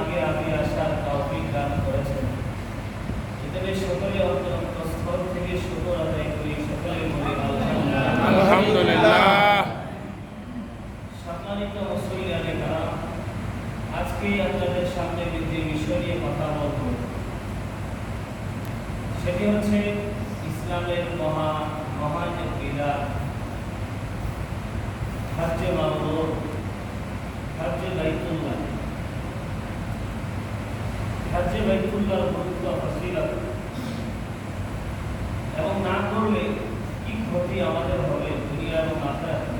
আগে আগে আসার তৌফিক দান করেছেন। এখানে সকলে অন্তঃস্থল থেকে শুকর আদায় করি, সকলে বলি, আলহামদুলিল্লাহ। সম্মানিত মুসলিম আজকে আপনাদের সামনে যে বিষয় নিয়ে কথা বলব। সেটি হচ্ছে ইসলামের মহা, মহান হাজ্যে বাইতুল্লাহর গুরুত্ব ফসিলত এবং না করলে কি ক্ষতি আমাদের হবে দুনিয়া এবং আখেরাতে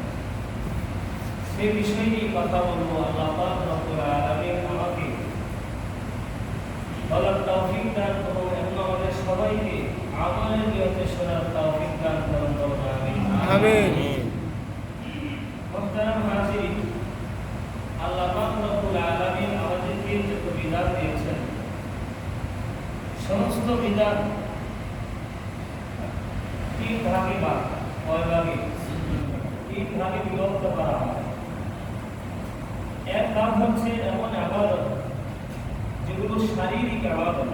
সেই বিষয় নিয়ে কথা বলব আল্লাহ পাক রব্বুল আলামিন আমাকে। বলার তৌফিক দান করুন এবং আমাদের সবাইকে আমাদের নিয়তে শোনার তৌফিক দান করুন আমিন মোহতারাম হাজির আল্লাহ পাক রব্বুল আলামিন আমাদেরকে যত বিধান দিয়েছেন সমস্ত এক হচ্ছে এমন আবাদত যেগুলো শারীরিক আবাদত।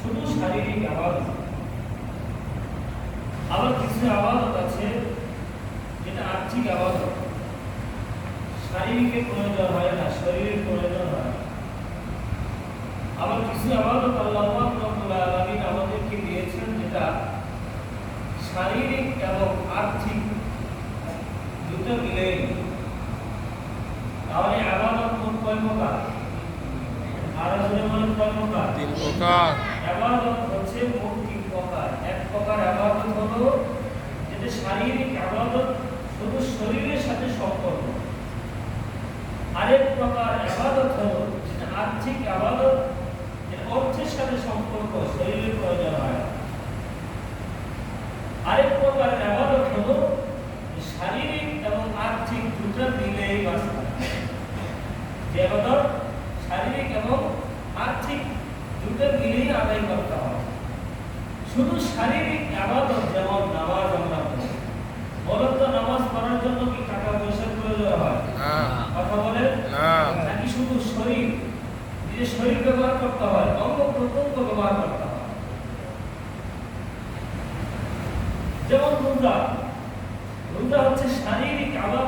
শুধু শারীরিক আবাদত। আবার কিছু আবাদত আছে যেটা আর্থিক আবাদত। শারীরিকের প্রয়োজন হয় না, শরীরের প্রয়োজন হয়। আবার কিছু আল্লাহ পাক আমাদেরকে দিয়েছেন যেটা শারীরিক এবং আর্থিক দুটো মিলেই। তাহলে আবাদত মোট কয় প্রকার আর আসলে কয় প্রকার তিন প্রকার। আবাদত হচ্ছে মোট তিন প্রকার। এক প্রকার হলো যেটা শারীরিক শুধু শরীরের সাথে সম্পর্ক আরেক প্রকার আবাদত হলো যেটা আর্থিক আবাদত সাথে সম্পর্ক শরীরের প্রয়োজন হয়। আরেক প্রকার আবাদত হলো শারীরিক এবং আর্থিক দুটো মিলেই বাঁচতে যে শারীরিক এবং আর্থিক দুটো মিলেই আদায় করতে হয়। শুধু শারীরিক আবাদত যেমন নামাজ আমরা পড়ি বলেন নামাজ পড়ার জন্য কি টাকা পয়সার প্রয়োজন হয়? কথা বলেন? নাকি শুধু শরীর? নিজের শরীর ব্যবহার করতে হয়। অত্যন্ত ব্যবহার করতাম যেমন রোজা রোজা হচ্ছে শারীরিক আবার